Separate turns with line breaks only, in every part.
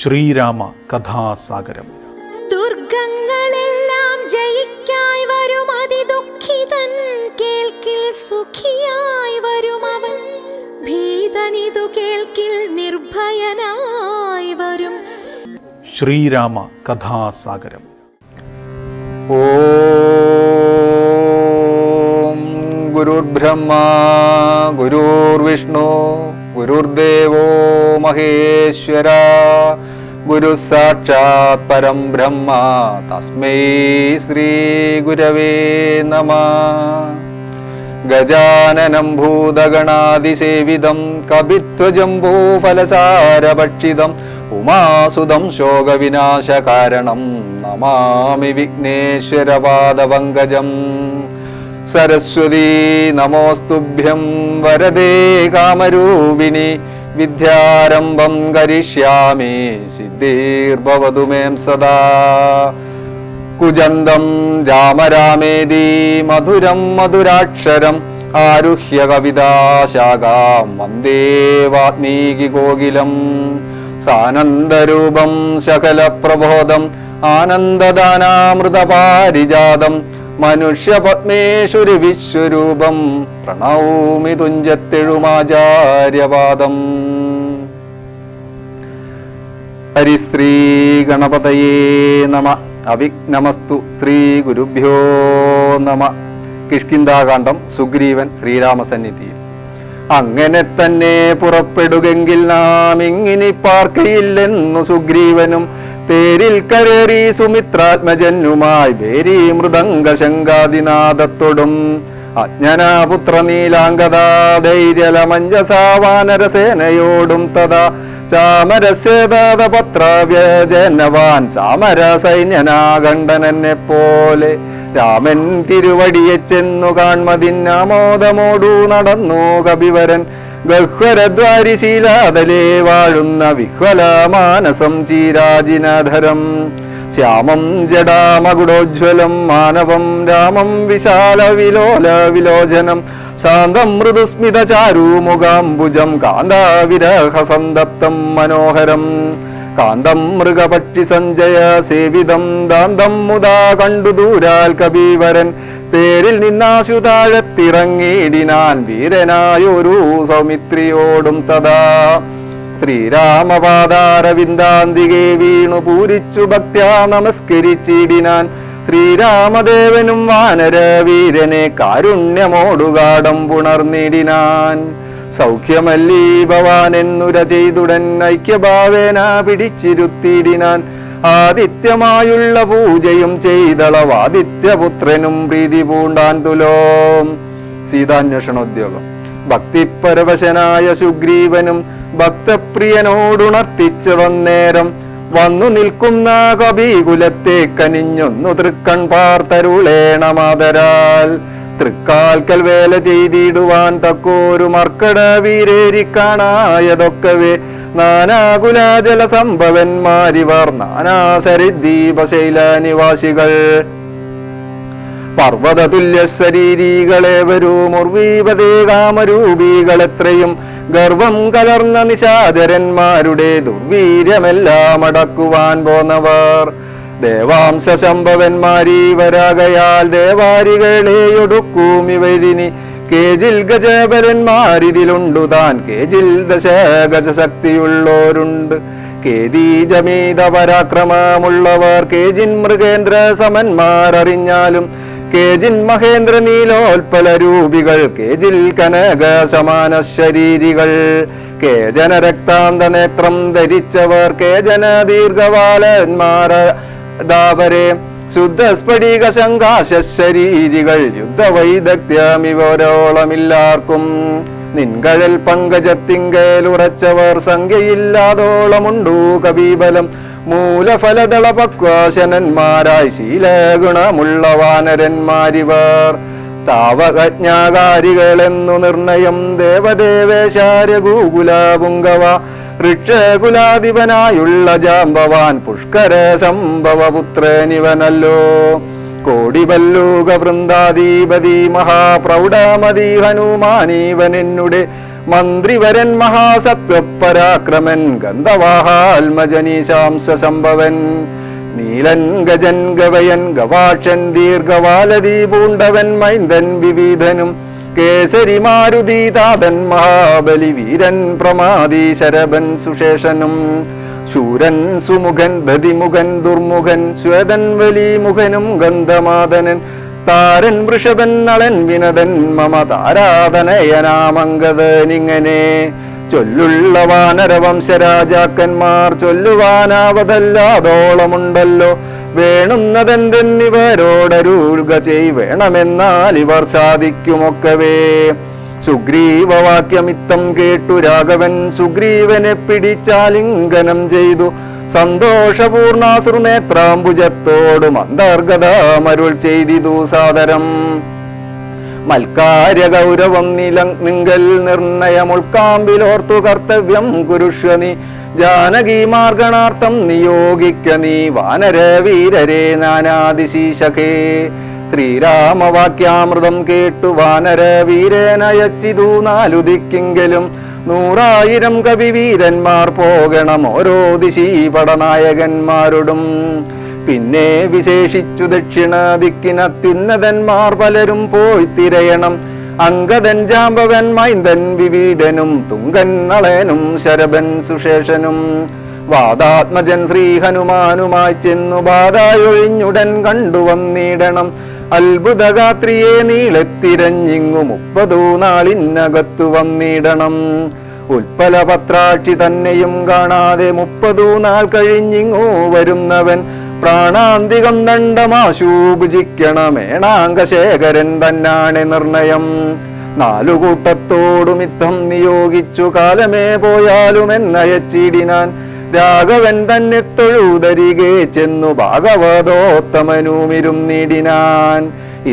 ശ്രീരാമ കഥാസാഗരം.
ദുർഗങ്ങളെല്ലാം ജയിക്കായി വരും അതിദുഃഖിതൻ കേൾക്കിൽ സുഖിയായി വരും അവൻ. ഭീതനിതു കേൾക്കിൽ നിർഭയനായി വരും.
ശ്രീരാമ കഥാസാഗരം.
ഓ ഗുരുർബ്രഹ്മ ഗുരുർവിഷ്ണു ഗുരുർദേവോ മഹേശ്വര ഗുരു സാക്ഷാത് പരം ബ്രഹ്മ തസ്മൈ ശ്രീ ഗുരവേ നമ. ഗജാനനം ഭൂതഗണാതിസേവിതം കപിത്വജംബൂഫലസാരഭക്ഷിതം ഉമാസുതം ശോകവിനാശകാരണം നമാമി വിഘ്നേശ്വരപാദപങ്കജം. സരസ്വതീ നമോസ്തുഭ്യം വരദേ കാമരൂപിണി വിദ്യാരംഭം കരിഷ്യാമി സിദ്ധീർഭവതു മേം സദാ. കുജന്തം രാമരാമേതി മധുരം മധുരാക്ഷരം ആരുഹ്യ കവിതാശാഖാം വന്ദേ വാത്മീകി കോകിലം. സാനന്ദരൂപം ശകലപ്രബോധം ആനന്ദദാനാമൃതപാരിജാതം മനുഷ്യപത്മേശ്വരി വിശ്വരൂപം പ്രണൗമി തുഞ്ചത്തെഴുമാചാര്യവാദം ഹരിശ്രീ ഗണപതയേ നമ. അവിഘ്നമസ്തു ശ്രീ ഗുരുഭ്യോ നമ. കിഷ്കിന്താകാന്ഡം സുഗ്രീവൻ ശ്രീരാമസന്നിധി അങ്ങനെ തന്നെ പുറപ്പെടുകെങ്കിൽ നാം ഇങ്ങിനി പാർക്കയില്ലെന്നു സുഗ്രീവനും തേരിൽ കരേറി സുമിത്രാത്മജന്യുമായി ഭേരി മൃദംഗ ശങ്കാദിനാഥത്തൊടും അജ്ഞനാപുത്ര നീലാംഗത ധൈര്യലമഞ്ജസാവാനരസേനയോടും തഥാ ചാമരസ്യപത്രവ്യജനവാൻ സാമര സൈന്യനാകണ്ഠനെന്നെ പോലെ രാമൻ തിരുവടിയെ ചെന്നു കാൺമതിന്നാമോദമോടു നടന്നു കപിവരൻ ഗഹ്വരദ്വാരിശീലാതലേ വാഴുന്ന വിഹ്വല മാനസം ചീരാജിനധരം ശ്യാമം ജടാമകുടോജ്വലം മാനവം രാമം വിശാല വിലോല വിലോചനം ശാന്തം മൃദുസ്മിത ചാരുമുഖാംബുജം കാന്താവിരഹ മനോഹരം. കാന്തം മൃഗപക്ഷി സഞ്ജയ സേവിതം ദാന്തം മുതാ കണ്ടു ദൂരാൽ കബീവരൻ തേരിൽ നിന്നാശു താഴത്തിറങ്ങിയിടിനാൻ വീരനായൊരു സൗമിത്രിയോടും തഥാ. ശ്രീരാമപാദാരവിന്ദാന്തികെ വീണു പൂരിച്ചു ഭക്ത്യാ നമസ്കരിച്ചിടിനാൻ. ശ്രീരാമദേവനും വാനര വീരനെ കാരുണ്യമോടുകാടം പുണർന്നിടിനാൻ. സൗഖ്യമല്ലീ ഭവാൻ എന്നുര ചെയ്തുടൻ ഐക്യഭാവേന പിടിച്ചിരുത്തിയിടിനാൻ ആദിത്യമായുള്ള പൂജയും ചെയ്തളവാദിത്യപുത്രനും പ്രീതി പൂണ്ടാൻ തുലോം. സീതാന്വേഷണോദ്യോഗം. ഭക്തിപരവശനായ സുഗ്രീവനും ഭക്തപ്രിയനോടുണർത്തിച്ചതന്നേരം വന്നു നിൽക്കുന്ന കബീകുലത്തെ കനിഞ്ഞൊന്നു തൃക്കൺ പാർത്തരുളേണമാതരാൽ തൃക്കാൽക്കൽ വേല ചെയ്തിടുവാൻ തക്കോരു മർക്കട വീരേരിക്കാണായതൊക്കവേ നാനാകുലാജല സംഭവന്മാരിവർ നാനാസരിദ്വീപശൈല നിവാസികൾ. ശരീരീകളെ വരൂ മുർവീപതേ കാമരൂപികളെത്രയും. ഗർവം കലർന്ന നിശാചരന്മാരുടെ ദുർവീര്യമെല്ലാം അടക്കുവാൻ പോന്നവർ. ദേവാംശ ശംഭവന്മാരീവരാകയാൽ ദേവാരികളെയൊടുക്കും ഇവരിനി. കേജിൽ ഗജബലന്മാരിതിലുണ്ടു താൻ. കേജിൽ ദശഗജശക്തിയുള്ളോരുണ്ട് കേദീജമീത പരാക്രമമുള്ളവർ കേജിൻ മൃഗേന്ദ്ര സമന്മാരറിഞ്ഞാലും കേജിൻ മഹേന്ദ്ര നീലോൽപല രൂപികൾ കേജിൽ കനക സമാന ശരീരികൾ കേജന രക്താന്ത നേത്രം ധരിച്ചവർ. കേജന ദീർഘവാലന്മാർ ദാപരെ ശുദ്ധസ്ഫടിക ശങ്കാശരീരികൾ ശങ്കാശ ശരീരികൾ യുദ്ധവൈദഗ്ധ്യമിവരോളമില്ലാർക്കും. നിൻകഴൽ പങ്കജത്തിങ്കേൽ ഉറച്ചവർ സംഖ്യയില്ലാതോളമുണ്ടൂ കബീബലം മൂലഫലദള പക്വാശനന്മാരായി ശീലഗുണമുള്ള താവകജ്ഞാകാരികളെന്നു നിർണയം ദേവദേവേശാര്യ ഗൂകുല പുങ്കവ ഋക്ഷകുലാധിപനായുള്ള ജാമ്പവാൻ പുഷ്കര സംഭവപുത്രനിവനല്ലോ കോടിവല്ലൂക വൃന്ദാധിപതി മഹാപ്രൗഢമതി ഹനുമാനീവനെന്നുടെ മന്ത്രിവരൻ മഹാസത്വപരാക്രമൻ ഗന്ധവാഹാത്മജനീശാംസ സംഭവൻ നീലൻ ഗജൻ ഗവയൻ ഗവാക്ഷൻ ദീർഘവാലതി പൂണ്ടവൻ മൈന്ദൻ വിവിധനും കേസരി മാരുതി താതൻ മഹാബലി വീരൻ പ്രമാദി ശരഭൻ സുശേഷനും. ശൂരൻ സുമുഖൻ ദതിമുഖൻ ദുർമുഖൻ ശ്വേതൻ വലിമുഖനും ഗന്ധമാതനൻ താരൻ വൃഷഭൻ നളൻ വിനതൻ മമ താരാധനയനാമംഗതനിങ്ങനെ ചൊല്ലുള്ള വാനരവംശരാജാക്കന്മാർ ചൊല്ലുവാനാവതല്ലാതോളമുണ്ടല്ലോ. വേണുന്നതെന്തെന്നിവരോടരുൾക ചെയ് വേണമെന്നാൽ ഇവർ സാധിക്കുമൊക്കവേ. സുഗ്രീവവാക്യമിത്തം കേട്ടു രാഘവൻ. സുഗ്രീവനെ പിടിച്ചാലിംഗനം ചെയ്തു. സന്തോഷപൂർണാശ്രുനേത്രാംബുജത്തോടും അന്തർഗതമരുൾ ചെയ്തിതു സാദരം. മൽക്കാര്യ ഗൗരവം നില നിങ്കൽ നിർണയമുൾക്കാമ്പിലോർത്തു കർത്തവ്യം കുരുഷ്വ നീ ജാനകി മാർഗണാർത്ഥം നിയോഗിക്ക നീ വാനര വീരരെ നാനാതിശീശകേ. ശ്രീരാമവാക്യാമൃതം കേട്ടു വാനര വീരനയച്ചിതു നാലുദിക്കിങ്കിലും. നൂറായിരം കവിവീരന്മാർ പോകണം ഓരോ ദിശീ പടനായകന്മാരോടും പിന്നെ വിശേഷിച്ചു ദക്ഷിണ ദിക്കിനത്യുന്നതന്മാർ പലരും പോയി തിരയണം. അങ്കദൻ ജാമ്പവൻ മൈന്ദൻ വിവിധനും തുങ്കൻ നളനും ശരഭൻ സുശേഷനും. വാദാത്മജൻ ശ്രീ ഹനുമാനുമായി ചെന്നു ബാധായൊഴിഞ്ഞുടൻ കണ്ടുവന്നിടണം അത്ഭുതഗാത്രിയെ നീളത്തിരഞ്ഞിങ്ങു മുപ്പതു നാളിനകത്തു വന്നിടണം. ഉൽപ്പല പത്രാക്ഷി തന്നെയും കാണാതെ മുപ്പതു നാൾ കഴിഞ്ഞിങ്ങോ വരുന്നവൻ പ്രാണാന്തികം ദണ്ഡമാശൂഭുജിക്കണമേണാങ്കശേഖരൻ തന്നാണ് നിർണയം. നാലു കൂട്ടത്തോടുമിത്തം നിയോഗിച്ചു കാലമേ പോയാലും എന്നയച്ചിടിനാൻ രാഘവൻ തന്നെ തൊഴുതരികെ ചെന്നു ഭാഗവതോത്തമനുമിരും നീടിനാൻ.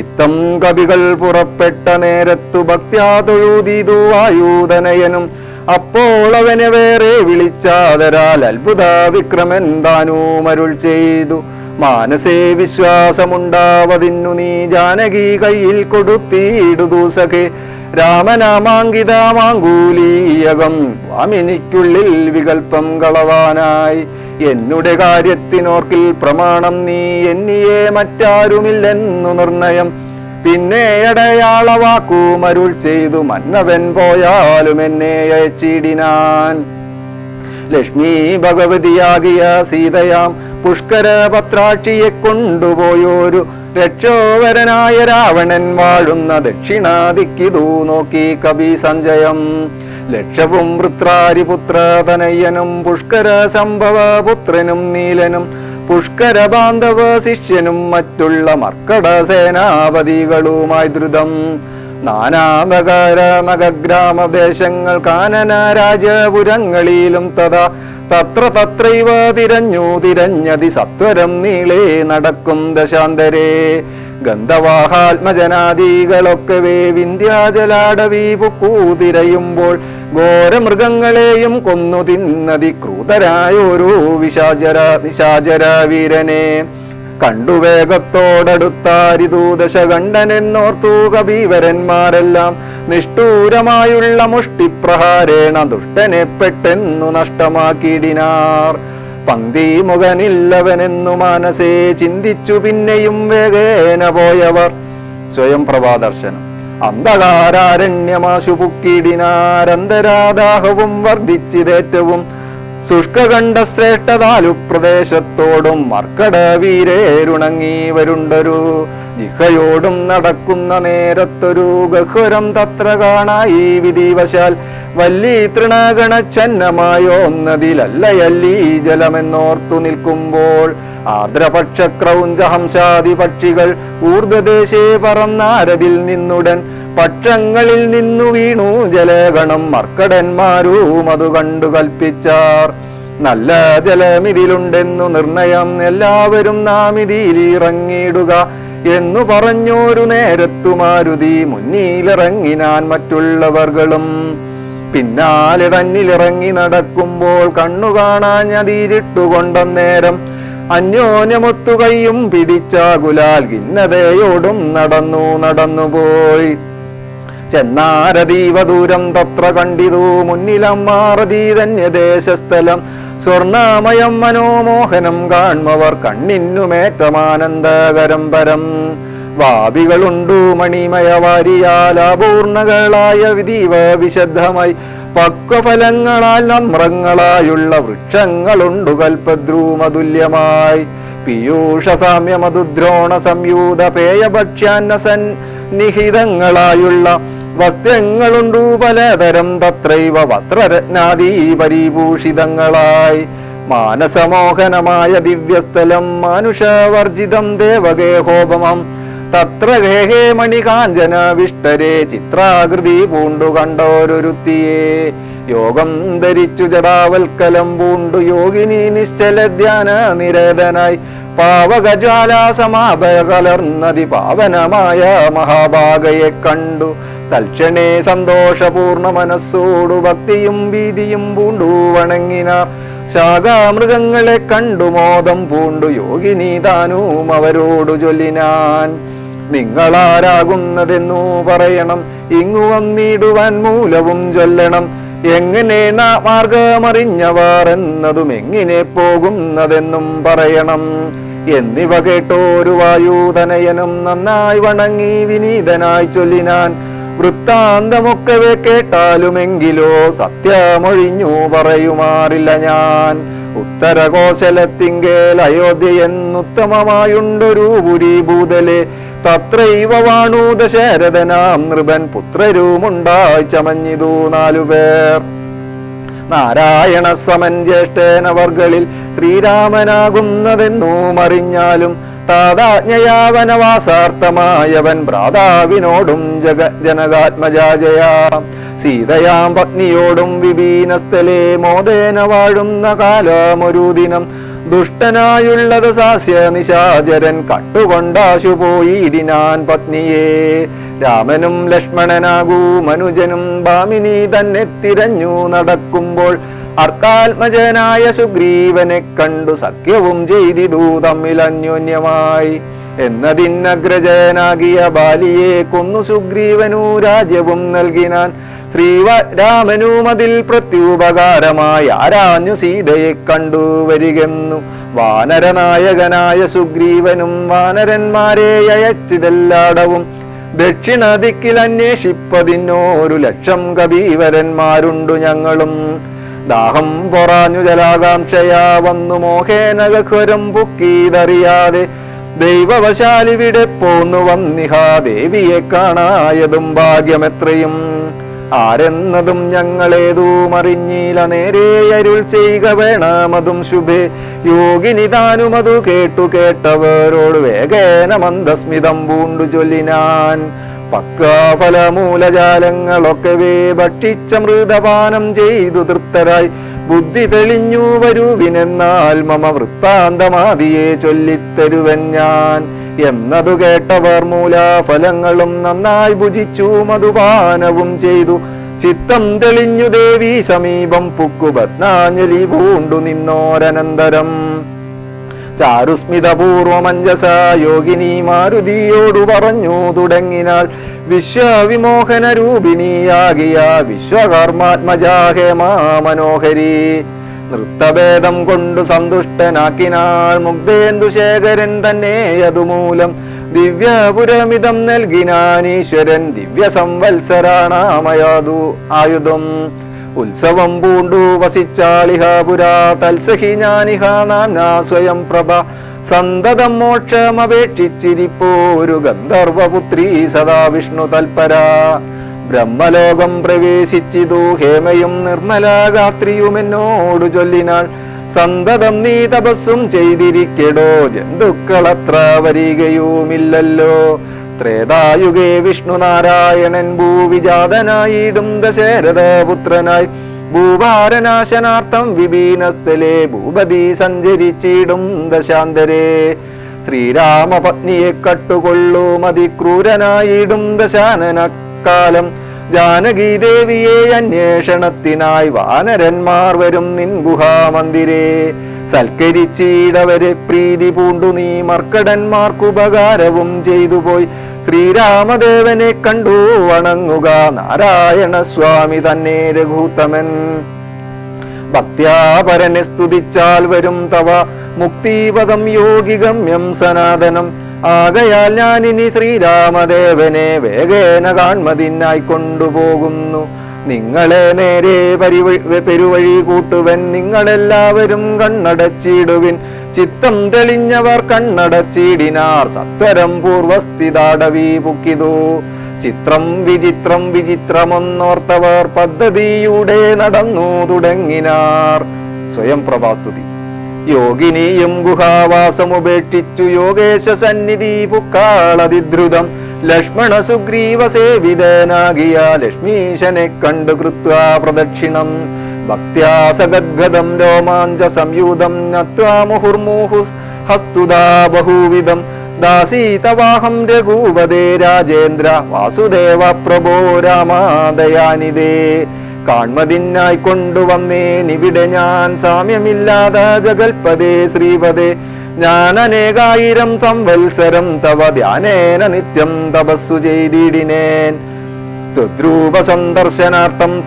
ഇത്തം കവികൾ പുറപ്പെട്ട നേരത്തു ഭക്ത്യാ തൊഴുതിതു ആയൂതനയനും അപ്പോൾ അവനെ വേറെ വിളിച്ചാതരാൽ അത്ഭുത വിക്രമൻ താനൂമരുൾ ചെയ്തു. മാനസേ വിശ്വാസമുണ്ടാവതിന്നു നീ ജാനകി കയ്യിൽ കൊടുത്തിയിടുതു സഖേ. രാമനാമാങ്കിതമാങ്കൂലീയകം വാമിനിക്കുള്ളിൽ വികൽപ്പം കളവാനായി. എന്നുടെ കാര്യത്തിനോർക്കിൽ പ്രമാണം നീ എന്നിയെ മറ്റാരുമില്ലെന്നു നിർണയം. പിന്നെ അടയാളവാക്കുമരുൾ ചെയ്തു മന്നവൻ പോയാലും എന്നെ അയച്ചിടിനാൻ. ലക്ഷ്മി ഭഗവതിയാകിയ സീതയാം പുഷ്കര പത്രാക്ഷിയെ കൊണ്ടുപോയോരു രക്ഷോവരനായ രാവണൻ വാഴുന്ന ദക്ഷിണാദിക്കിതു നോക്കി കവി സഞ്ജയം. ലക്ഷവും വൃത്രാരിപുത്ര തനയ്യനും പുഷ്കര സംഭവ പുത്രനും നീലനും പുഷ്കര ബാന്ധവ ശിഷ്യനും മറ്റുള്ള മർക്കട സേനാപതികളുമായി ദ്രുതം. നാനാനഗര നഗഗ്രാമദേശങ്ങൾ കാനന രാജപുരങ്ങളിലും തഥാ തത്ര തത്രൈവ തിരഞ്ഞു തിരഞ്ഞതി സത്വരം നീളേ നടക്കും ദശാന്തരേ. ഗന്ധവാഹാത്മജനാദികളൊക്കവേ വിന്ധ്യാജലാടവി പൊക്കൂതിരയുമ്പോൾ ഘോരമൃഗങ്ങളെയും കൊന്നു തിന്നതി ക്രൂതരായോരോ വിശാചര നിശാചര വീരനെ കണ്ടു വേഗത്തോടടുത്താരിദൂദശകണ്ഠനെന്നോർത്തു കബീവരന്മാരെല്ലാം നിഷ്ഠൂരമായുള്ള മുഷ്ടിപ്രഹാരേണ ദുഷ്ടനെ പെട്ടെന്നു നഷ്ടമാക്കിയിടിനാർ. പങ്ക്തി മുഖനില്ലവനെന്നു മാനസേ ചിന്തിച്ചു പിന്നെയും വേഗേന പോയവർ. സ്വയം പ്രഭാദർശനം. അന്ധകാരാരണ്യമാശു പുക്കിടിനാരന്തരാദാഹവും വർദ്ധിച്ചിതേറ്റവും ശുഷ്കകണ്ഠ ശ്രേഷ്ഠതാലു പ്രദേശത്തോടും മർക്കട വീരേരുണങ്ങി വരുണ്ടൊരു ജിഹയോടും നടക്കുന്ന നേരത്തൊരു ഗഹുരം തത്ര കാണായി വിധിവശാൽ വല്ലി തൃണഗണച്ചന്നമായോന്നതിലല്ലയല്ലീ ജലമെന്നോർത്തു നിൽക്കുമ്പോൾ ആർദ്രപക്ഷ ക്രൗഞ്ചഹംസാദി പക്ഷികൾ ഊർധ്വദേശേ പറന്നാരതിൽ നിന്നുടൻ പക്ഷങ്ങളിൽ നിന്നു വീണു ജലഗണം മർക്കടന്മാരും അതു കണ്ടു കൽപ്പിച്ചാർ. നല്ല ജലമിതിലുണ്ടെന്നു നിർണയം എല്ലാവരും നാം ഇതിൽ എന്നു പറഞ്ഞോരു നേരത്തു മാരുതി മുന്നിലിറങ്ങിനാൻ മറ്റുള്ളവർകളും. പിന്നാലെ തന്നിലിറങ്ങി നടക്കുമ്പോൾ കണ്ണു കാണാഞ്ഞതിരിട്ടുകൊണ്ടന്നേരം അന്യോന്യമൊത്തു കൈയും പിടിച്ചാകുലാൽ ഖിന്നതയോടും നടന്നു നടന്നുപോയി. ചെന്നാരതീവ ദൂരം തത്ര കണ്ടിതു മുന്നിലമ്മാറതീ ധന്യദേശസ്ഥലം സ്വർണാമയം മനോമോഹനം കാൺമവർ കണ്ണിന്നുമേറ്റമാനന്ദകരം പരം. വാവികളുണ്ടു മണിമയവാരിയാൽ അപൂർണകളായ വിധീവ വിശദ്ധമായി. പക്വഫലങ്ങളാൽ നമ്രങ്ങളായുള്ള വൃക്ഷങ്ങളുണ്ടു കൽപദ്രൂമതുല്യമായി പീയൂഷ സാമ്യമതുദ്രോണ സംയൂത പേയഭക്ഷ്യാന്ന സന്നിഹിതങ്ങളായുള്ള വസ്ത്രങ്ങളുണ്ടു പലതരം തത്രൈവ വസ്ത്രരത്നാദീ പരിഭൂഷിതങ്ങളായി മാനസമോഹനമായ ദിവ്യസ്ഥലം മാനുഷവർജിതം ദേവഗേഹോപമം. തത്ര ഗേഹേ മണികാഞ്ചന വിഷ്ടരെ ചിത്രാകൃതി പൂണ്ടു കണ്ടോരൊരുത്തിയെ. യോഗം ധരിച്ചു ജടാവൽക്കലം പൂണ്ടു യോഗിനി നിശ്ചല ധ്യാന നിരതനായി പാവകജ്വാല സമാപകലർന്നതി പാവനമായ മഹാഭാഗയെ കണ്ടു. തൽക്ഷണേ സന്തോഷപൂർണ മനസ്സോടു ഭക്തിയും ഭീതിയും പൂണ്ടു വണങ്ങിനാർ ശാഖാമൃഗങ്ങളെ കണ്ടു മോദം പൂണ്ടു യോഗിനി താനും അവരോടു ചൊല്ലിനാൻ. നിങ്ങളാരാകുന്നതെന്നു പറയണം ഇങ്ങു വന്നിടുവാൻ മൂലവും ചൊല്ലണം. എങ്ങനെ മാർഗമറിഞ്ഞവർ എന്നതും എങ്ങനെ പോകുന്നതെന്നും പറയണം. എന്നിവ കേട്ടോരു വായുതനയനും നന്നായി വണങ്ങി വിനീതനായി ചൊല്ലിനാൻ. വൃത്താന്തമൊക്കവെ കേട്ടാലുമെങ്കിലോ സത്യമൊഴിഞ്ഞു പറയുമാറില്ല ഞാൻ. ഉത്തരകോശലത്തിങ്കേൽ അയോധ്യ എന്നുത്തമമായുണ്ടൊരു പുരി ഭൂതലെ തത്രൈവ വാണു ദശരഥനാം നൃപൻ പുത്രരുമുണ്ടായി ചമഞ്ഞിതു നാലുപേർ നാരായണ സമൻ ജ്യേഷ്ഠനവർകളിൽ ശ്രീരാമനാകുന്നതെന്നും താതാജ്ഞയാവനവാസാർത്ഥമായവൻ ഭ്രാതാവിനോടും ജഗ ജനകാത്മജാജയാ. സീതയാം പത്നിയോടും വിപീനസ്ഥലെ മോദേന വാഴുന്ന കാലമൊരു ദിനം. ദുഷ്ടനായുള്ളത് സാസ്യ നിശാചരൻ കട്ടുകൊണ്ടാശു പോയിടിനാൻ പത്നിയെ. രാമനും ലക്ഷ്മണനാകൂ മനുജനും ഭാമിനി തന്നെ തിരഞ്ഞു നടക്കുമ്പോൾ അർക്കാത്മജനായ സുഗ്രീവനെ കണ്ടു സഖ്യവും ചെയ്തിതു തമ്മിൽ അന്യോന്യമായി എന്നതിനഗ്രജനാകിയ ബാലിയെ കൊന്നു സുഗ്രീവനു രാജ്യവും നൽകിനാൻ. ശ്രീരാമനും അതിൽ പ്രത്യുപകാരമായി ആരാഞ്ഞു സീതയെ കണ്ടു വരികെന്നു. വാനരനായകനായ സുഗ്രീവനും വാനരന്മാരെ അയച്ചിതെല്ലാടവും. ദക്ഷിണ ദിക്കിൽ അന്വേഷിപ്പതിനോരു ലക്ഷം കബീവരന്മാരുണ്ടു ഞങ്ങളും. ദാഹം പൊറാഞ്ഞു ജലാകാംക്ഷയാ വന്നു മോഹേനകരം പൊക്കീതറിയാതെ ദൈവവശാലിവിടെ പോന്നു വന്നിഹാ ദേവിയെ കാണായതും ഭാഗ്യമെത്രയും. ആരെന്നതും ഞങ്ങളേതൂ അറിഞ്ഞില്ല നേരെ അരുൾ ചെയ്യുക വേണമതും ശുഭേ. യോഗിനി താനുമതു കേട്ടു കേട്ടവരോട് വേഗേന മന്ദസ്മിതം പൂണ്ടു ചൊല്ലിനാൻ. പക്കാഫലമൂലജാലങ്ങളൊക്കവേ ഭക്ഷിച്ച മൃതപാനം ചെയ്തു തൃപ്തരായി. ബുദ്ധി തെളിഞ്ഞു വരുവിനെന്നാൽ മമ വൃത്താന്തമാതിയെ ചൊല്ലിത്തരുവൻ ഞാൻ. എന്നതു കേട്ടവർ മൂലാഫലങ്ങളും നന്നായി ഭുജിച്ചു മധുപാനവും ചെയ്തു. ചിത്തം തെളിഞ്ഞു ദേവി സമീപം പുക്കുപത്നാഞ്ജലി പൂണ്ടു നിന്നോരനന്തരം. ചാരുസ്മിതപൂർവമഞ്ജസ യോഗിനി മാരുതിയോടു പറഞ്ഞു തുടങ്ങിനാൾ വിശ്വവിമോഹന രൂപിണിയാകിയ വിശ്വകർമാത്മജാഹേമാ മനോഹരി നൃത്തഭേദം കൊണ്ടു സന്തുഷ്ടനാക്കിനാൾ മുഗ്ധേന്ദുശേഖരൻ തന്നെ അതുമൂലം ദിവ്യപുരമിതം നൽകിനാനീശ്വരൻ ദിവ്യ സംവത്സരാണാമയാതു ആയുധം. ഉത്സവം പൂണ്ടു വസിച്ചാളിഹാപുരാ തൽസഹി ഞാനിഹ നാനാ സ്വയം പ്രഭ. സന്തതം മോക്ഷമപേക്ഷിച്ചിരിപ്പോരു ഗന്ധർവപുത്രി സദാ വിഷ്ണു തൽപര. ബ്രഹ്മലോകം പ്രവേശിച്ചിതു ഹേമയും നിർമ്മലാഗാത്രിയുമെന്നോടു ചൊല്ലിനാൾ. സന്തതം നീ തപസ്സും ചെയ്തിരിക്കടോ ജന്തുക്കളത്ര വരികയുമില്ലല്ലോ. ത്രേതായുഗേ വിഷ്ണുനാരായണൻ ഭൂവിജാതനായിടും ദശരഥപുത്രനായി. ഭൂഭാരനാശനാർത്ഥം വിഭീനസ്ഥലെ ഭൂപതി സഞ്ചരിച്ചിടും ദശാന്തരേ. ശ്രീരാമപത്നിയെ കട്ടുകൊള്ളും അതിക്രൂരനായിടും ദശാനനക്കാലം. ജാനകീദേവിയെ അന്വേഷണത്തിനായി വാനരന്മാർ വരും നിൻ ഗുഹാമന്ദിരേ. സൽക്കരിച്ചിടവരെ പ്രീതി പൂണ്ടു നീ മർക്കടന്മാർക്കുപകാരവും ചെയ്തു പോയി ശ്രീരാമദേവനെ കണ്ടു വണങ്ങുക. നാരായണ സ്വാമി തന്നെ രഘൂത്തമൻ. ഭക്ത്യാപരനെ സ്തുതിച്ചാൽ വരും തവ. മുക്തിപദം യോഗിഗമ്യം സനാതനം. ആകയാൽ ഞാനിനി ശ്രീരാമദേവനെ വേഗേന കാൺമതിനായി കൊണ്ടുപോകുന്നു. നിങ്ങളെ നേരെ പരിവഴി കൂട്ടുവൻ. നിങ്ങളെല്ലാവരും കണ്ണടച്ചിടുവിൻ. ചിത്തം തെളിഞ്ഞവർ കണ്ണടച്ചിടിനാർ സത്വരം പൂർവസ്ഥിതാടവി പുക്കിതു. ചിത്രം വിചിത്രം വിചിത്രമൊന്നോർത്തവർ പദ്ധതിയുടെ നടന്നു തുടങ്ങിനാർ. സ്വയം പ്രഭാസ്തുതി. യോഗിനിയും ഗുഹാവാസം ഉപേക്ഷിച്ചു യോഗേശ സന്നിധി പുക്കാളതിദ്രുതം. ലക്ഷ്മണ സുഗ്രീവ സേവിതനാകിയ ലക്ഷ്മീശനെ കണ്ടു കൃത്വാ പ്രദക്ഷിണം. ഭക്ത്യാസഗദ്ഗതം രോമാഞ്ച സംയൂതം നത്വാ ഹസ്തുതാ ബഹുവിധം. ദാസീതവാഹം രഘൂപതേ രാജേന്ദ്ര വാസുദേവ പ്രഭോ രാമാദയാനിതേ. കാൺമതിനായി കൊണ്ടുവന്നേനിവിടെ ഞാൻ സാമ്യമില്ലാതെ ജഗൽപദേ ശ്രീപദേ ഞാൻ അനേകായിരം സംവത്സരം തവ ധ്യാനേന നിത്യം തപസ്സു ചെയ്തിടിനേൻ. ത്വദ്രൂപ സന്ദർശനാർത്ഥം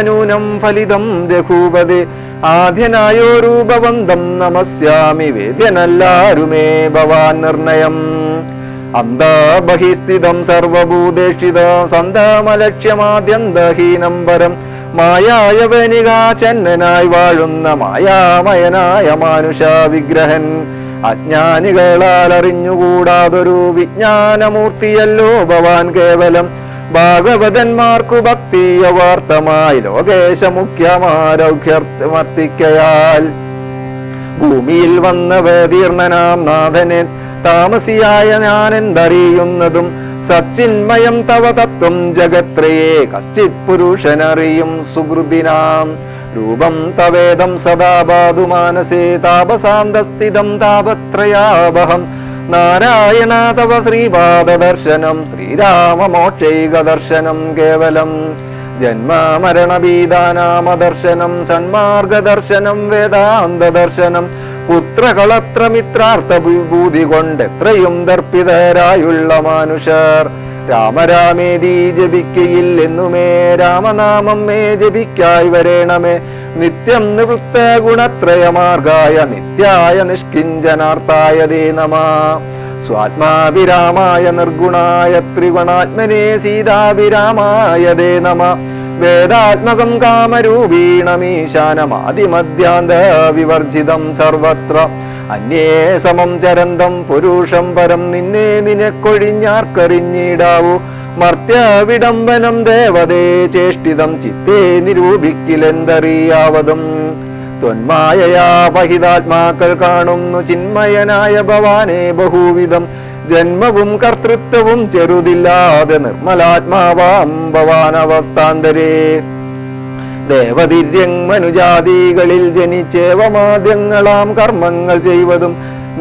നൂനം ഫലിതം രഘൂപതി. ആദ്യനായോ രൂപവന്തം നമസ്യാമി വേദ്യനല്ലാരുമേ ഭവാൻ നിർണയം. അന്താബഹിസ്ഥിതം സർവഭൂതേക്ഷിത സന്താമലക്ഷ്യമാദ്യന്തഹീനം പരം. മായായവനികാചന്നനായി വാഴുന്ന മായാമയനായ മാനുഷ വിഗ്രഹൻ അജ്ഞാനികളാൽ അറിഞ്ഞുകൂടാതൊരു വിജ്ഞാനമൂർത്തിയല്ലോ ഭവാൻ കേവലം. ഭാഗവതന്മാർക്കു ഭക്തിയ വാർത്തമായി ലോകേശ മുഖ്യമാരൗഖ്യമർത്തിക്കയാൽ ഭൂമിയിൽ വന്ന വേദീർണനാം നാഥനെ താമസിയായ ഞാൻ എന്തറിയുന്നതും സച്ചിന്മയം തവ തത്വം ജഗത്രയെ കശ്ചിത് പുരുഷനറിയും സുഹൃദിനാം രൂപം തവേദം സദാ ബാധു മാനസേ താപസാന്തസ്ഥിതം താപത്രയാവഹം. നാരായണ തവ ശ്രീപാദദർശനം ശ്രീരാമമോക്ഷൈകദർശനം കേവലം. ജന്മമരണബീതാനാമദർശനം സന്മാർഗദർശനം വേദാന്തദർശനം. പുത്രകളത്രമിത്രാർത്ഥ വിഭൂതി കൊണ്ട് എത്രയും ദർപ്പിതരായുള്ള മനുഷ്യർ. രാമരാമേതി ജപിക്കയില്ലെന്നുമേ രാമനാമം മേ ജപിക്കായി വരേണമേ. നിത്യം നിവൃത്ത ഗുണത്രയമാർഗായ നിത്യായ നിഷ്കിഞ്ചനാർത്ഥായ ദേ നമ. സ്വാത്മാഭിരാമായ നിർഗുണായ ത്രിഗുണാത്മനെ സീതാഭിരാമായ ദേ നമ. വേദാത്മകം കാമരൂപീണമീശാനമാതിമദ്യാന്ത വിവർജിതം സർവത്ര. അന്യേ സമം ചരന്തം പുരുഷം പരം നിന്നെ നിനക്കൊഴിഞ്ഞാർക്കറിഞ്ഞിടാവൂ. മർത്യ ദേവതേ ചേഷ്ടിതം ചിത്തേ നിരൂപിക്കിലെന്തറിയാവതും. ത്വന്മായയാ പഹിതാത്മാക്കൾ കാണുന്നു ചിന്മയനായ ഭവാനെ ബഹുവിധം. ജന്മവും കർത്തൃത്വവും ചെറുതില്ലാതെ നിർമ്മലാത്മാവാം ഭവാനവസ്ഥാന്തരേ. ദേവതിര്യങ് മനുജാതികളിൽ ജനിച്ചേവമാദ്യങ്ങളാം കർമ്മങ്ങൾ ചെയ്വതും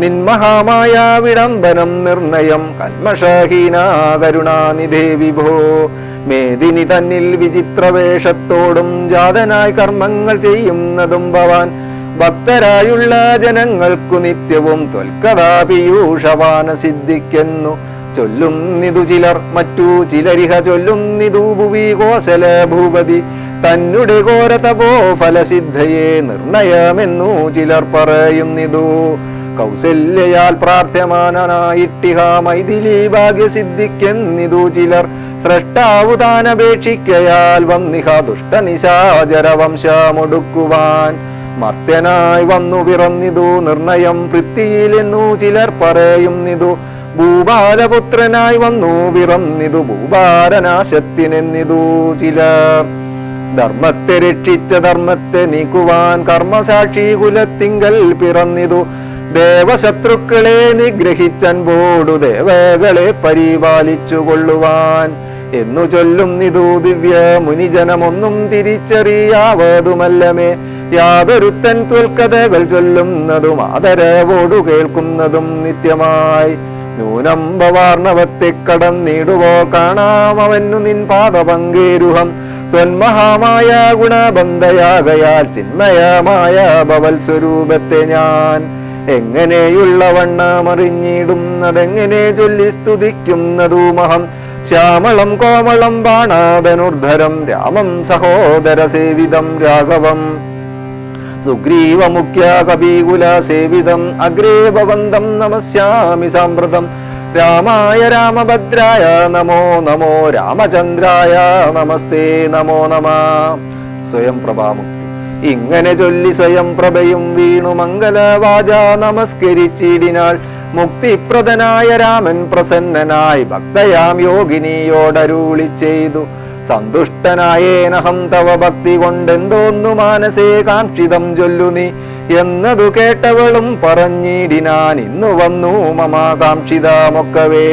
നിന്മഹാമായ വിടംബനം നിർണയം കന്മഷഹീന കരുണാനിധേ വിഭോ മേദിനി തന്നിൽ വിചിത്രവേഷത്തോടും ജാതനായി കർമ്മങ്ങൾ ചെയ്യുന്നതും ഭവാൻ ഭക്തരായുള്ള ജനങ്ങൾക്കു നിത്യവും തൊൽക്കഥാ പീയൂഷവാന സിദ്ധിക്കുന്നു ചൊല്ലുന്നിതു ചിലർ മറ്റു ചിലരിഹ ചൊല്ലും നിതു ഭൂവി കോശല ഭൂപതി. തന്നുടെ ഘോരതപോ ഫലസിദ്ധയെ നിർണയമെന്നു ചിലർ പറയുന്നിതു. കൗസല്യയാൽ പ്രാർത്ഥ്യമാനായിട്ടിഹ മൈഥിലി ഭാഗ്യസിദ്ധിക്കെന്നിതു ചിലർ സ്രഷ്ടാവു താനപേക്ഷിക്കയാൽ വന്നിഹ ദുഷ്ടനിശാചര വംശമൊടുക്കുവാൻ മർത്യനായി വന്നു പിറന്നിതു. നിർണയം പൃഥ്വിയിലെന്നു ചിലർ പറയുന്നിതു. ഭൂപാലപുത്രനായി വന്നു പിറന്നിതു. ഭൂപാലനാശത്തിനെന്നിതു ചിലർ ധർമ്മത്തെ രക്ഷിച്ച ധർമ്മത്തെ നീക്കുവാൻ കർമ്മസാക്ഷി കുലത്തിങ്കൽ പിറന്നിതു. ദേവശത്രുക്കളെ നിഗ്രഹിച്ചൻ നിഗ്രഹിച്ചൻപോടു ദേവകളെ പരിപാലിച്ചു കൊള്ളുവാൻ എന്നു ചൊല്ലും നിതു ദിവ്യ മുനിജനമൊന്നും തിരിച്ചറിയാവതുമല്ലമേ. യാതൊരുത്തൻ തുൽക്കഥകൾ ചൊല്ലുന്നതും ആദരവോടു കേൾക്കുന്നതും നിത്യമായി. നൂനം ഭവാർണവത്തെ കടം നീടുവോ കാണാം അവനു നിൻ പാദപങ്കേരുഹം. ത്വന്മഹാമായ ഗുണബന്ധയാകയാൽ ചിന്മയമായ ഭവൽ സ്വരൂപത്തെ ഞാൻ എങ്ങനെയുള്ള വണ്ണമറിഞ്ഞിടുന്നതെങ്ങനെ ചൊല്ലി സ്തുതിക്കുന്നതുമഹം ശ്യാമളം കോമളം ബാണാധനുർധരം രാമം സഹോദര സേവിതം രാഘവം. സുഗ്രീവ മുഖ്യ കപീകുല സേവിതം. അഗ്രേ ഭവന്തം നമസ്യാമി സാമ്പ്രതം. രാമായ രാമഭദ്രായ നമോ നമോ രാമചന്ദ്രായ നമസ്തേ നമോ നമ. സ്വയം പ്രഭാമുക്തി. ഇങ്ങനെ ചൊല്ലി സ്വയം പ്രഭയും വീണു മംഗലവാച നമസ്കരിച്ചിടിനാൾ. മുക്തിപ്രദനായ രാമൻ പ്രസന്നനായി ഭക്തയാം യോഗിനിയോടരുളി ചെയ്തു. സന്തുഷ്ടനായേനഹം തവ ഭക്തി കൊണ്ടെന്തോന്നു മാനസേ കാക്ഷിതം ചൊല്ലു നീ എന്നതു കേട്ടവളും പറഞ്ഞിടിനാൻ ഇന്നു വന്നു മമാകാംക്ഷിതാമൊക്കവേ.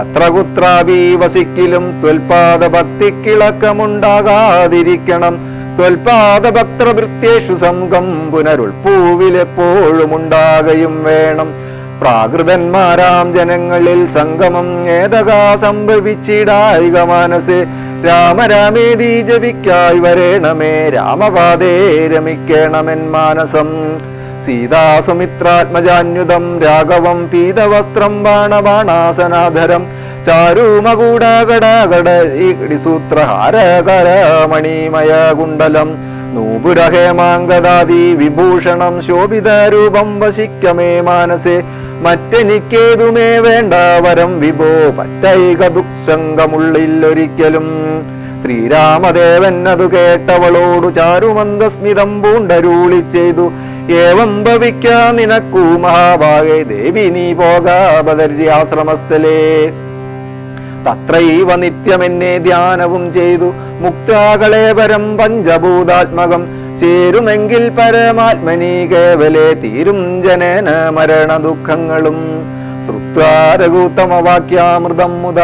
എത്ര കുത്രാവി വസിക്കിലും ത്വൽപാദ ഭക്തിക്കിളക്കമുണ്ടാകാതിരിക്കണം ത്വൽപാദ ഭക്തൃവൃത്തേഷു സംഘം പുനരുൾപ്പൂവിലെപ്പോഴും ഉണ്ടാകയും വേണം. പ്രാകൃതന്മാരാം ജനങ്ങളിൽ സംഗമം ഏതകാ സംഭവിച്ചിടായിക മാനസേ രാമരാമേതി ജപിക്കായി വരേണമേ. രാമപാദേ രമിക്കണമെൻ മാനസം. സീതാസുമിത്രാത്മജാന്യുതം രാഘവം പീതവസ്ത്രം ബാണബാണാസനാധരം ചാരുമകൂടകടകട സൂത്രഹാരകരമണീമയ കുണ്ടലം നൂപുരഹേമാങ്കദാദി വിഭൂഷണം ശോഭിതരൂപം വശിക്കമേ മാനസേ. മറ്റെനിക്കേതുമേ വേണ്ട വരം വിഭോ. പറ്റൈക ദുഃസംഗമുള്ളിലൊരിക്കലും ശ്രീരാമദേവൻ അതു കേട്ടവളോടു ചാരുമന്ദസ്മിതം പൂണ്ടരൂളി ചെയ്തു. ഏവം ഭവിക്ക നിനക്കൂ മഹാഭാഗേ ദേവി നീ പോകാപദര്യാശ്രമസ്ഥലേ തത്രൈവ നിത്യമെന്നെ ധ്യാനവും ചെയ്തു. മുക്താകളേപരം പഞ്ചഭൂതാത്മകം ചേരുമെങ്കിൽ പരമാത്മനി കേവലേ തീരും ജനന മരണ ദുഃഖങ്ങളും ശ്രുത്വാരകൂത്തമവാക്യാമൃതം മുത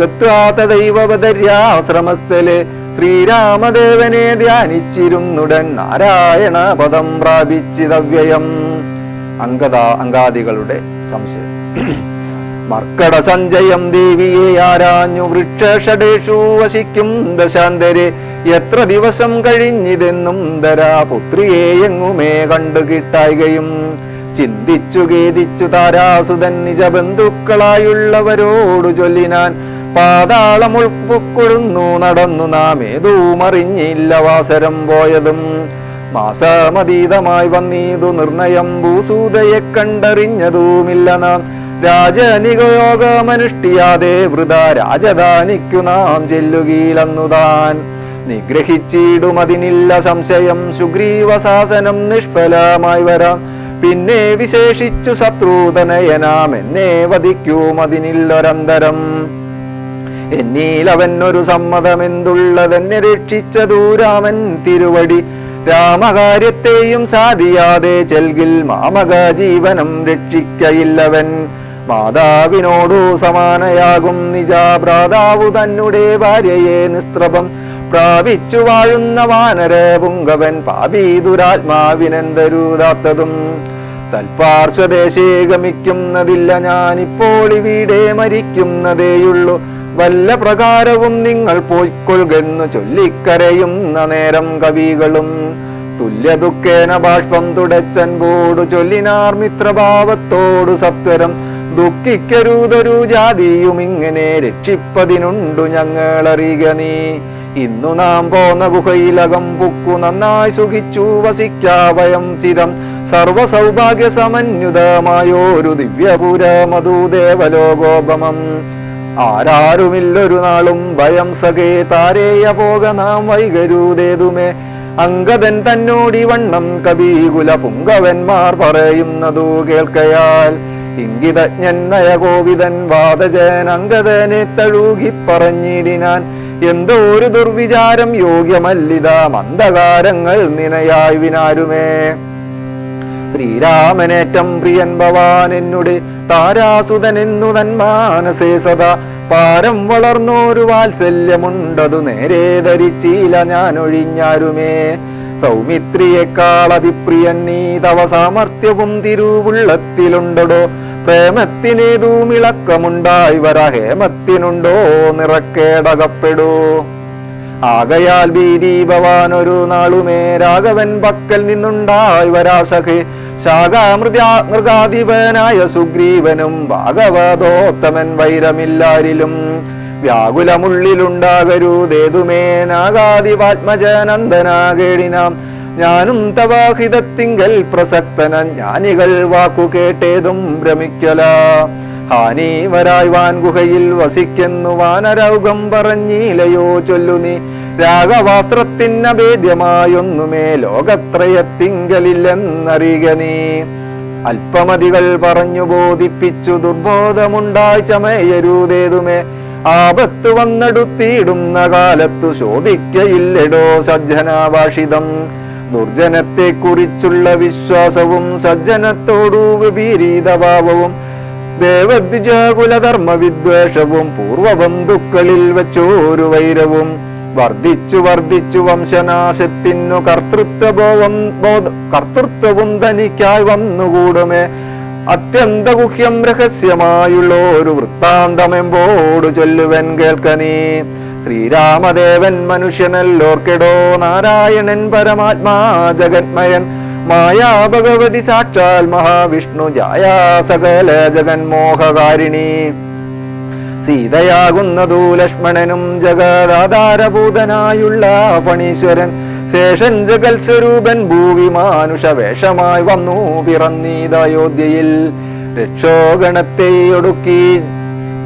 ഗത്വാതദൈവപദര്യാശ്രമസ്ഥൽ ശ്രീരാമദേവനെ ധ്യാനിച്ചിരുന്നുടൻ നാരായണ പദം പ്രാപിച്ചിതവ്യയം. അങ്കദാ അങ്കാദികളുടെ സംശയം. മർക്കട സഞ്ജയം ദേവിയെ ആരാഞ്ഞു വൃക്ഷഷടേഷു വശിക്കും ദശാന്തരെ. എത്ര ദിവസം കഴിഞ്ഞിതെന്നും ധരാ പുത്രിയെ എങ്ങുമേ കണ്ടു കിട്ടായികയും ചിന്തിച്ചു ഖേദിച്ചു താരാസുതൻ നിജ ബന്ധുക്കളായുള്ളവരോടു ചൊല്ലിനാൻ പാതാളം ഉൾപ്പൊക്കൊഴുന്നു നടന്നു നാം ഏതൂമറിഞ്ഞില്ല വാസരം പോയതും. മാസമതീതമായി വന്നീതു നിർണയം. ഭൂസൂതയെ കണ്ടറിഞ്ഞതുമില്ല നാം. രാജനികയോഗമനുഷ്ഠിയാതെ വൃത രാജധാനിക്കു നാം ചെല്ലുകീലന്നുതാൻ. നിഗ്രഹിച്ചിടുമതിനില്ല സംശയം. സുഗ്രീവശാസനം നിഷ്ഫലമായി വരാം. പിന്നെ വിശേഷിച്ചു ശത്രുതനയനാം എന്നെ വധിക്കുമതിനില്ലൊരന്തരം എന്നീലവൻ ഒരു സമ്മതമെന്തുള്ളതെന്നെ രക്ഷിച്ച ദൂരാമൻ തിരുവടി. രാമകാര്യത്തെയും സാധിയാതെ ചെൽകിൽ മാമക ജീവനം രക്ഷിക്കയില്ലവൻ. മാതാവിനോടു സമാനയാകും നിജാഭ്രാതാവു തന്നെ ഭാര്യയെ നിസ്ത്രപം പ്രാപിച്ചു വാഴുന്ന വാനര പുങ്കവൻ പാപി ദുരാത്മാവിനെന്തരുതാത്തതും തൽപാർശ്വദേശേ ഗമിക്കുന്നതില്ല ഞാനിപ്പോൾ ഇവിടെ മരിക്കുന്നതേയുള്ളൂ. വല്ല പ്രകാരവും നിങ്ങൾ പോയിക്കൊള്ളുകെന്നു ചൊല്ലിക്കരയുന്ന നേരം കവികളും. തുല്യ ദുഃഖേന ബാഷ്പം തുടച്ചൻപോടു ചൊല്ലിനാർ മിത്രഭാവത്തോടു സത്വരം. ദുഃഖിക്കരുതൊരു ജാതിയും ഇങ്ങനെ രക്ഷിപ്പതിനുണ്ടു ഞങ്ങളറിയ നീ. ഇന്നു നാം പോന്ന ഗുഹയിലകം പുക്കു നന്നായി സുഖിച്ചു വസിക്കാവയം ചിരം സർവസൗഭാഗ്യ സമന്യുതമായോരു ദിവ്യപുര മധുദേവലോകോപമം. ആരാരുമില്ലൊരു നാളും ഭയം സഖേ താരേയ പോക നാം വൈകരുതേതുമേ. അങ്കദൻ തന്നോടി വണ്ണം കബീകുല പുങ്കവന്മാർ പറയുന്നതു കേൾക്കയാൽ. ഇംഗിതജ്ഞൻ കോവിതൻ വാദജൻ അങ്കദനെ തഴുകി പറഞ്ഞിടിനാൻ എന്തോ ഒരു ദുർവിചാരം യോഗ്യമല്ലിത മന്ദകാരങ്ങൾ നിനയായി വിനാരുമേ. ശ്രീരാമനേറ്റം പ്രിയൻ ഭവാൻ എന്നുടെ താരാസുതനെന്നു തൻ മാനസേ സദാ. പാരം വളർന്നോരു വാത്സല്യമുണ്ടതു നേരെ ധരിച്ചില്ല ഞാൻ ഒഴിഞ്ഞാരുമേ സൗമിത്രിയേക്കാൾ അതിപ്രിയൻ നീ തവ സാമർത്ഥ്യവും തിരുവുള്ളത്തിലുണ്ടടോ. പ്രേമത്തിനേതുമിളക്കമുണ്ടായി മിളക്കമുണ്ടായി വരഹേമത്തിനുണ്ടോ നിറക്കേടകപ്പെടൂ. ആകയാൽ ഭീതി ഭവാൻ ഒരു നാളുമേ രാഘവൻ പക്കൽ നിന്നുണ്ടായി വരാസഖ്. ശാഖാമൃത മൃഗാധിപനായ സുഗ്രീവനും ഭാഗവതോത്തമൻ വൈരമില്ലാരിലും. വ്യാകുലമുള്ളിലുണ്ടാകരുതേതുമേ നാഗാദിപാത്മജനന്ദനാകേടിനാം ഞാനും തവാഹിതത്തിങ്കൽ പ്രസക്തന ജ്ഞാനികൾ വാക്കു കേട്ടേതും ഭ്രമിക്കല. ഹാനീവരായ് വാൻ ഗുഹയിൽ വസിക്കുന്നു വാനരൗകം പറഞ്ഞിലയോ ചൊല്ലു നീ. രാഗവാസ്ത്രത്തിനഭേദ്യമായൊന്നുമേ ലോകത്രയത്തിങ്കലില്ലെന്നറിയ നീ. അല്പമതികൾ പറഞ്ഞു ബോധിപ്പിച്ചു ദുർബോധമുണ്ടായി ചമയരുതേതുമേ. ആപത്ത് വന്നെടുത്തിടുന്ന കാലത്തു ശോഭിക്കയില്ലെടോ സജ്ജനാഭാഷിതം. ദുർജനത്തെ കുറിച്ചുള്ള വിശ്വാസവും സജ്ജനത്തോടു വിപരീതഭാവവും ദേവദ്വിജാകുലധർമ്മ വിദ്വേഷവും പൂർവബന്ധുക്കളിൽ വെച്ചോരു വൈരവും വർദ്ധിച്ചു വർദ്ധിച്ചു വംശനാശത്തിനു കർത്തൃത്വബോധം ബോധ കർത്തൃത്വവും തനിക്കായി വന്നുകൂടുമേ. അത്യന്ത ഗുഹ്യം രഹസ്യമായുള്ള ഒരു വൃത്താന്തമെമ്പോട് ചൊല്ലുവൻ കേൾക്ക നീ. ശ്രീരാമദേവൻ മനുഷ്യനല്ലോർക്കെടോ നാരായണൻ പരമാത്മാ ജഗന്മയൻ മായാ ഭഗവതി സാക്ഷാൽ മഹാവിഷ്ണു ജായാ സകല ജഗന്മോഹകാരിണി. സീതയാകുന്നതു ലക്ഷ്മണനും ജഗദാധാരഭൂതനായുള്ള ഫണീശ്വരൻ ശേഷൻ ജഗൽ സ്വരൂപൻ ഭൂവി മാനുഷ വേഷമായി വന്നു പിറന്നീതയോധ്യയിൽ രക്ഷോഗണത്തെ ഒടുക്കി.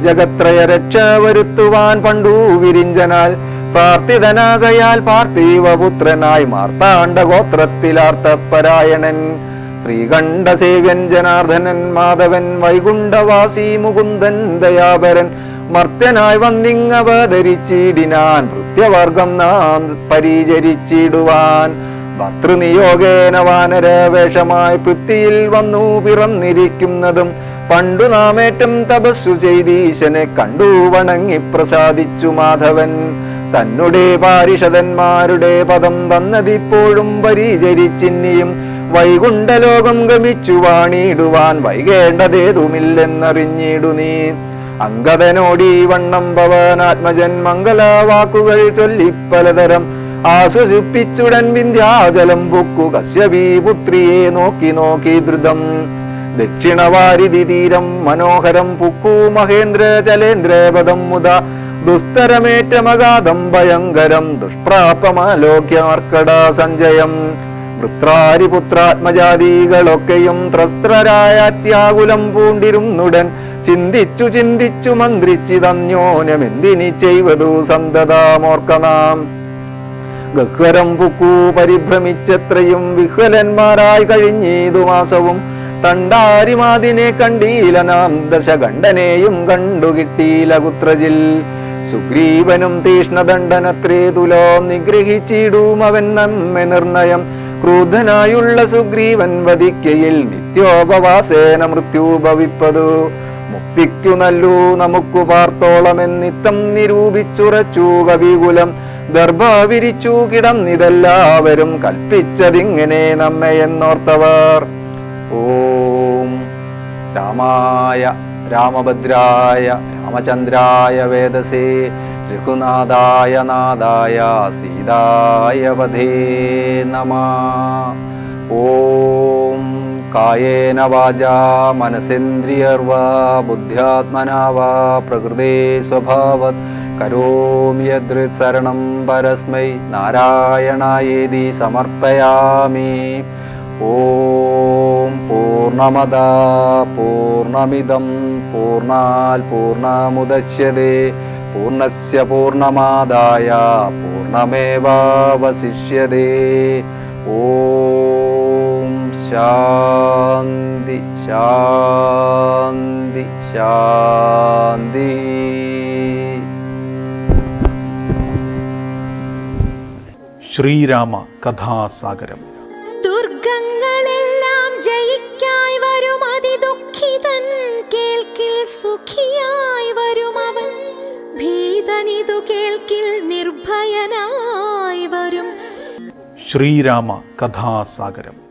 ജഗത്രയ രക്ഷ വരുത്തുവാൻ പണ്ടു വിരിഞ്ചനാൽ പ്രാർത്ഥിതനാകയാൽ പാർത്ഥിവപുത്രനായി മാർത്താണ്ഡ ഗോത്രത്തിലാർത്ഥപരായണൻ ശ്രീകണ്ഠ സേവ്യൻ ജനാർദ്ദനൻ മാധവൻ വൈകുണ്ഠവാസി മുകുന്ദൻ ദയാപരൻ മർത്യനായി വന്നിങ്ങവതരിച്ചിടിനാൻ ഭൃത്യവർഗം നാം പരിചരിച്ചിടുവാൻ. ഭർത്തൃനിയോഗേന വാനര വേഷമായി പൃഥ്വിയിൽ വന്നു പിറന്നിരിക്കുന്നതും പണ്ടു നാമേറ്റം തപസ്സു ചെയ്തീശനെ കണ്ടു വണങ്ങി പ്രസാദിച്ചു മാധവൻ. തന്നുടെ പാരിഷതന്മാരുടെ പദം തന്നതിപ്പോഴും പരിചരിച്ചിന്നിയും വൈകുണ്ഠലോകം ഗമിച്ചു വാണിടുവാൻ വൈകേണ്ടതേതുമില്ലെന്നറിഞ്ഞിടു നീ. അങ്കദനോടി വണ്ണം ഭവനാത്മജൻ മംഗലവാക്കുകൾ ചൊല്ലി പലതരം. ആസ്വസിപ്പിച്ചുടൻ വിന്ധ്യാചലം പൊക്കു കശ്യപീ പുത്രിയെ നോക്കി നോക്കി ദ്രുതം ദക്ഷിണവാരിധി തീരം മനോഹരം പുക്കൂ മഹേന്ദ്ര ചലേന്ദ്രപദം മുത. ദുസ്തരമേറ്റമഗാധം ഭയങ്കരം ദുഷ്പ്രാപമാലോക്യാർക്കട സഞ്ജയം. വൃത്രാരിപുത്രാത്മജാതികളൊക്കെയും ത്രസ്ത്രരായ അത്യാകുലം പൂണ്ടിരുന്നുടൻ. ചിന്തിച്ചു ചിന്തിച്ചു മന്ത്രിച്ചിതന്യോന്യമെന്തിനി ചെയ്വതു സന്തതാമോർക്കനാം. ഗഹ്വരം പുക്കൂ പരിഭ്രമിച്ചത്രയും വിഹ്വലന്മാരായി കഴിഞ്ഞേതു മാസവും തണ്ടാരിമാതിനെ കണ്ടീല നാം ദശകണ്ഠനെയും കണ്ടു കിട്ടീല കുത്രജിൽ. സുഗ്രീവനും തീഷ്ണദണ്ഡനത്രേ തുലോ നിഗ്രഹിച്ചിടും അവൻ നമ്മെ നിർണയം. ക്രൂധനായുള്ള സുഗ്രീവൻ വധിക്കയിൽ നിത്യോപവാസേന മൃത്യു ഭവിപ്പതു. മുക്തിക്കു നല്ലു നമുക്കു പാർത്തോളമെന്നിത്തം നിരൂപിച്ചുറച്ചു കവികുലം. ദർഭ വിരിച്ചു കിടന്നിതെല്ലാവരും കൽപ്പിച്ചതിങ്ങനെ നമ്മെ എന്നോർത്തവർ. ഓം രാമായ രാമഭദ്രായ രാമചന്ദ്രായ വേദസേ രഘുനാഥായ നാഥായ സീതായ വധേ നമ. ഓം കായേന വാച മനസേന്ദ്രിയർവാ ബുദ്ധ്യാത്മനാ പ്രകൃതേ സ്വഭാവത്. കരോമി യദൃത് ശരണം പരസ്മൈ നാരായണായേതി സമർപ്പയാമി. ഓം പൂർണമദ പൂർണമിദം പൂർണാൽ പൂർണമുദച്യത്തെ പൂർണസ്യ പൂർണമാദായ പൂർണമേവാവശിഷ്യത്തെ ഓം ശാന്തി ശാന്തി ശാന്തി
ശ്രീരാമ കഥാസാഗരം
സുഖിയായി വരും അവൻ ഭീതനിതു കേൾക്കിൽ നിർഭയനായി വരും.
ശ്രീരാമ കഥാസാഗരം.